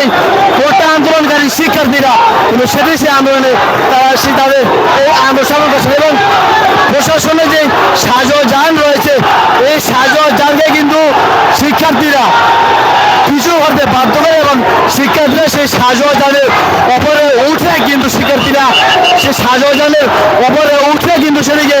সেই ভোটটা আন্দোলনকারী শিক্ষার্থীরা কিন্তু সেটি সেই আন্দোলনে তারা সে তাদের এই আন্দোলন করছে এবং প্রশাসনে যে সাজোজান রয়েছে, এই সাজোজানকে কিন্তু শিক্ষার্থীরা কিছু করতে বাধ্য করে এবং শিক্ষার্থীরা সেই সাজোজানের ওপরে উঠে কিন্তু শিক্ষার্থীরা সেই সাজোজানের ওপরে উঠে কিন্তু সেদিকে